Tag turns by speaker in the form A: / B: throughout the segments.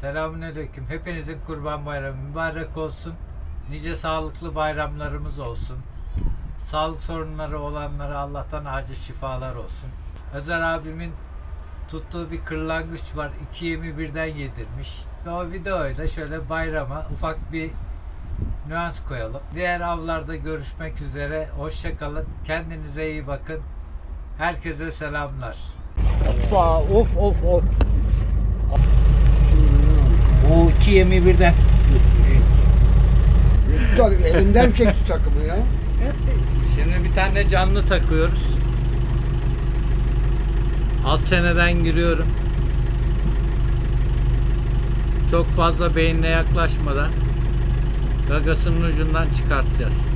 A: Selamünaleyküm. Hepinizin kurban bayramı mübarek olsun. Nice sağlıklı bayramlarımız olsun. Sağlık sorunları olanlara Allah'tan acil şifalar olsun. Özer abimin tuttuğu bir kırlangıç var. İki yemi birden yedirmiş. Ve o videoyla şöyle bayrama ufak bir nüans koyalım. Diğer avlarda görüşmek üzere. Hoşçakalın. Kendinize iyi bakın. Herkese selamlar. Hoppa, of of of. O iki yemi birden.
B: Tabii elinden çekti takımı ya.
A: Şimdi bir tane canlı takıyoruz. Alt çeneden giriyorum. Çok fazla beynine yaklaşmadan gagasının ucundan çıkartacağız.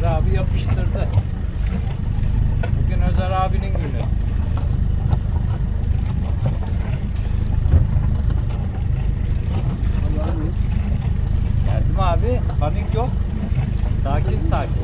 A: Özer abi yapıştırdı. Bugün Özer abinin günü. Geldim abi. Panik yok. Sakin sakin.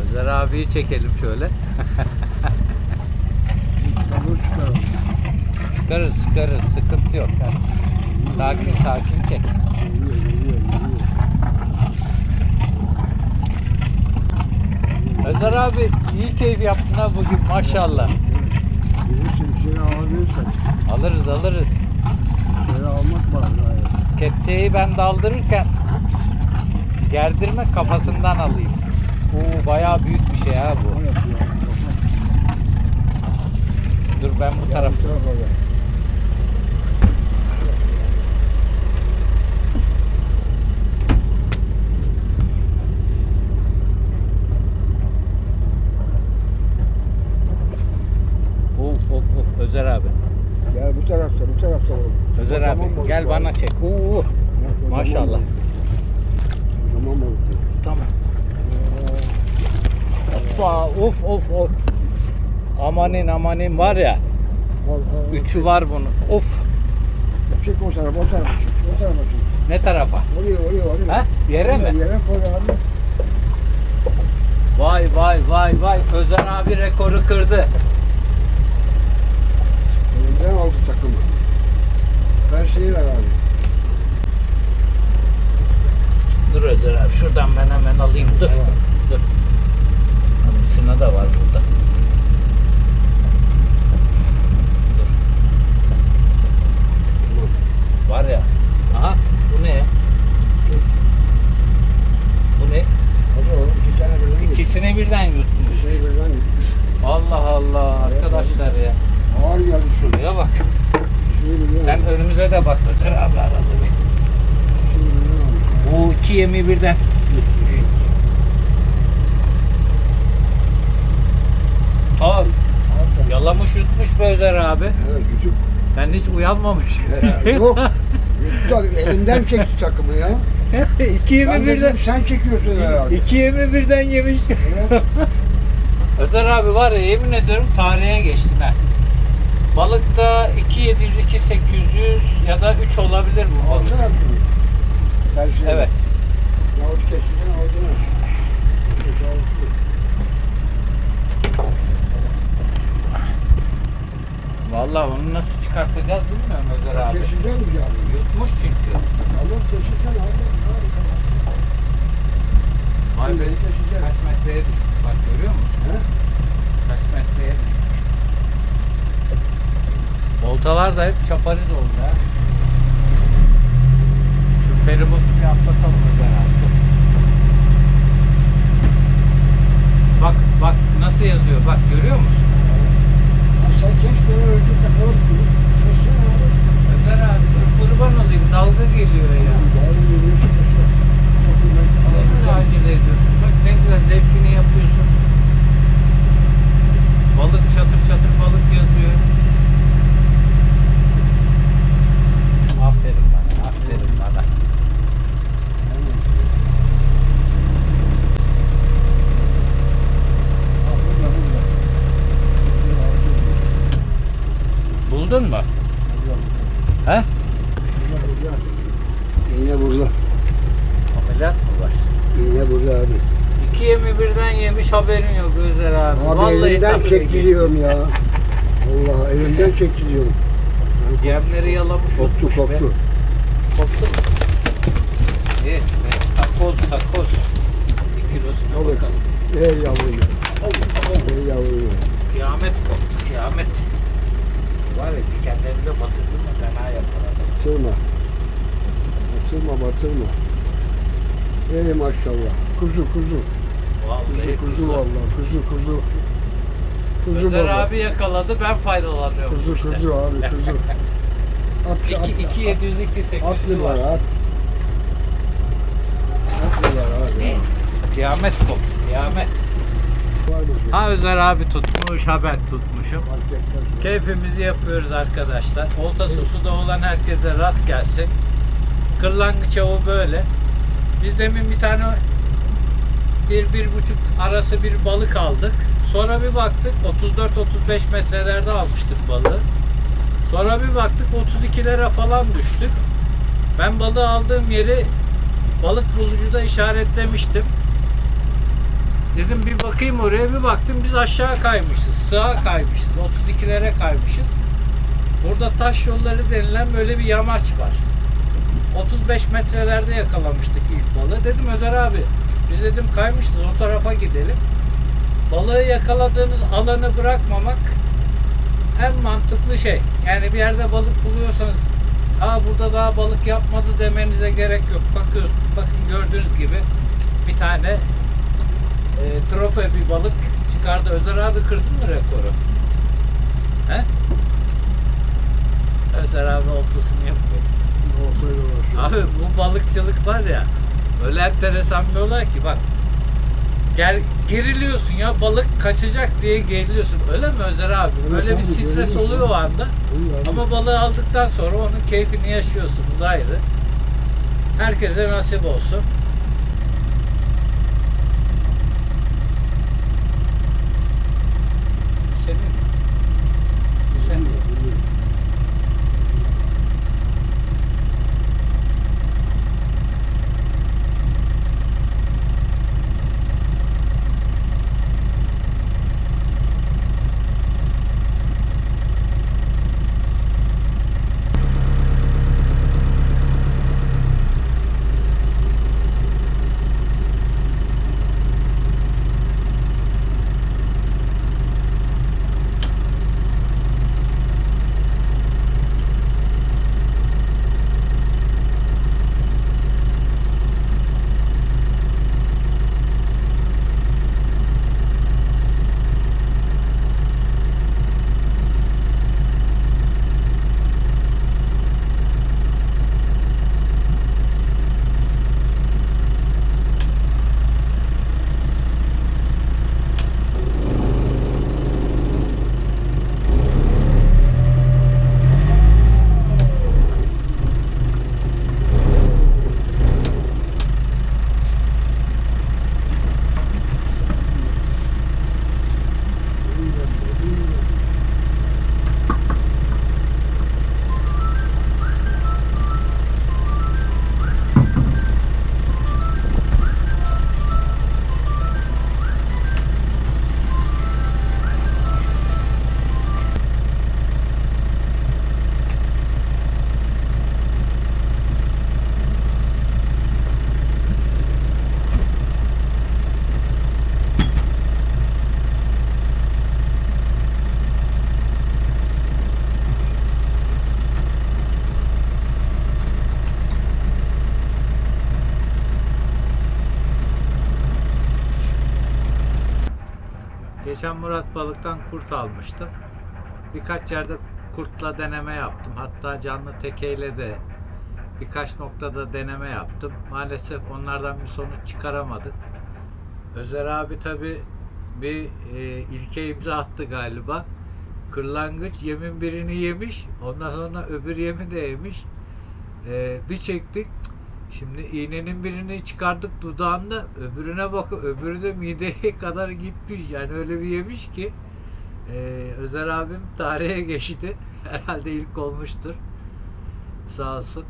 A: Özer abiyi çekelim şöyle. Çıkarız çıkarız. Sıkıntı yok. Sakin sakin çek. Özer abi iyi keyif yaptın ha bugün maşallah.
B: Gelirsin seni alabilirsen.
A: Alırız alırız.
B: Seni almak var gayet.
A: Ben daldırırken gerdirme kafasından alayım. Oo bayağı büyük bir şey ha bu. Dur ben bu
B: Bu
A: taraf.
B: tarafa gel.
A: Of of of Özer abi.
B: Gel bu tarafta, bu tarafta oğlum.
A: Özer
B: Kocaman
A: abi
B: balık
A: gel
B: var.
A: bana çek. Oo maşallah.
B: Kocaman balık.
A: Tamam. Hoppa of of of. Amanin amanin var ya. Üçü var bunun. Of.
B: Çek o tarafa, o tarafa. O tarafa.
A: Ne tarafa?
B: Oraya, oraya, oraya.
A: Ha? Yere
B: Oraya,
A: mi?
B: Yere koy abi.
A: Vay vay vay vay. Özer abi rekoru kırdı.
B: Elinden aldı takımı. Her şeyi ver abi.
A: Dur Özer abi şuradan ben hemen alayım. Dur.
B: Tamam.
A: Dur. Sina da var burada. Dur. Var ya. Aha bu ne? Bu ne?
B: Hadi oğlum, iki tane birden git.
A: İkisini birden yutmuş.
B: Şey birden git.
A: Allah Allah arkadaşlar ya.
B: Ağır geldi şu.
A: Şuraya bak.
B: Şey birden
A: Sen
B: al.
A: önümüze de bak Özer abi aradı bir.
B: Şey birden al.
A: Bu iki yemi birden. Tabii.
B: Aferin.
A: Yalamış yutmuş be Özer abi.
B: Evet, küçük.
A: Sen hiç uyanmamış.
B: Yok. Tabii elinden çekti takımı ya.
A: iki yemi
B: Ben
A: birden.
B: dedim sen çekiyorsun herhalde.
A: İki yemi birden yemiş.
B: Evet.
A: Özer abi var ya yemin ediyorum tarihe geçtin ha. Balıkta 2 700 2 800 ya da 3 olabilir bu balık.
B: Bir.
A: Evet. Çıkartacağız bilmiyorum Özer abi.
B: Keçiden mi geldin?
A: Yutmuş çünkü.
B: Tamam aldın. Harika.
A: Vay be. Kaç metreye düştük bak görüyor musun?
B: He?
A: Kaç metreye düştük. Voltalar da hep çapariz oldu ha. Şu feribotu bir atlatalım Özer abi. Bak bak nasıl yazıyor bak görüyor musun?
B: Sen keş böyle öldü takalım. Keçsene abi.
A: Özer abi dur kurban olayım dalga geliyor ya.
B: Değerli yürüyüşü keçse. Topundan
A: Ne güzel acele ediyorsun. Bak ne güzel zevkini yapıyorsun. Balık çatır çatır balık yazıyor. Aferin bana, aferin bana. Buldun mu? He?
B: İğne burada.
A: Ameliyat mı var?
B: İğne burada abi.
A: İki yemi yemiş haberin yok Özer abi.
B: Abi
A: Vallahi
B: elimden
A: dalga
B: çektiriyorum ya. Allah elimden çektiriyorum.
A: geçti. Yemleri yalamış
B: Koptu
A: be.
B: koptu.
A: Koptu mu? Yes be. Takoz takoz. Bir kilosuna
B: Balık.
A: bakalım.
B: Ey yavrum. Ey yavrum.
A: Kıyamet koptu kıyamet. Var ya dikenlerini de batırdın mı fena yapar adam.
B: Batırma. Batırma batırma. Ey maşallah. Kuzu kuzu.
A: Vallahi
B: Kuzu vallahi. Kuzu kuzu. Kuzu
A: Özer
B: baba.
A: abi yakaladı ben faydalanıyorum
B: Kuzu
A: işte.
B: kuzu abi kuzu. At, at,
A: 2 2 700 2
B: at
A: 800
B: var
A: var.
B: at. At var abi.
A: Kıyamet koptu kıyamet.
B: Var mı?
A: Ha Özer abi tutmuş ha ben tutmuşum. Keyfimizi yapıyoruz arkadaşlar. Oltası suda olan herkese rast gelsin. Kırlangıç avı böyle. Biz demin bir tane bir, bir buçuk arası bir balık aldık. Sonra bir baktık 34-35 metrelerde almıştık balığı. Sonra bir baktık 32'lere falan düştük. Ben balığı aldığım yeri balık bulucuda işaretlemiştim. Dedim bir bakayım oraya bir baktım biz aşağı kaymışız. Sağa kaymışız. 32'lere kaymışız. Burada taş yolları denilen böyle bir yamaç var. 35 metrelerde yakalamıştık ilk balığı. Dedim Özer abi biz dedim kaymışız o tarafa gidelim. Balığı yakaladığınız alanı bırakmamak en mantıklı şey. Yani bir yerde balık buluyorsanız Aa burada daha balık yapmadı demenize gerek yok. Bakıyorsun bakın gördüğünüz gibi bir tane e, trofe bir balık çıkardı. Özer abi kırdın mı rekoru? He? Özer abi oltasını yapıyor. Abi bu balıkçılık var ya öyle enteresan bir olay ki bak gel geriliyorsun ya balık kaçacak diye geriliyorsun. Öyle mi Özer abi?
B: Evet
A: Böyle bir
B: abi,
A: stres oluyor o anda.
B: Abi.
A: Ama balığı aldıktan sonra onun keyfini yaşıyorsunuz ayrı. Herkese nasip olsun. Geçen Murat Balık'tan kurt almıştım. Birkaç yerde kurtla deneme yaptım. Hatta canlı tekeyle de birkaç noktada deneme yaptım. Maalesef onlardan bir sonuç çıkaramadık. Özer abi tabi bir e, ilke imza attı galiba. Kırlangıç yemin birini yemiş. Ondan sonra öbür yemi de yemiş. E, bir çektik. Şimdi iğnenin birini çıkardık dudağında. Öbürüne bak öbürü de mideye kadar gitmiş. Yani öyle bir yemiş ki. E, Özer abim tarihe geçti. Herhalde ilk olmuştur. Sağ olsun.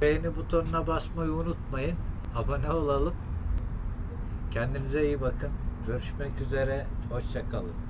A: Beğeni butonuna basmayı unutmayın. Abone olalım. Kendinize iyi bakın. Görüşmek üzere. Hoşçakalın.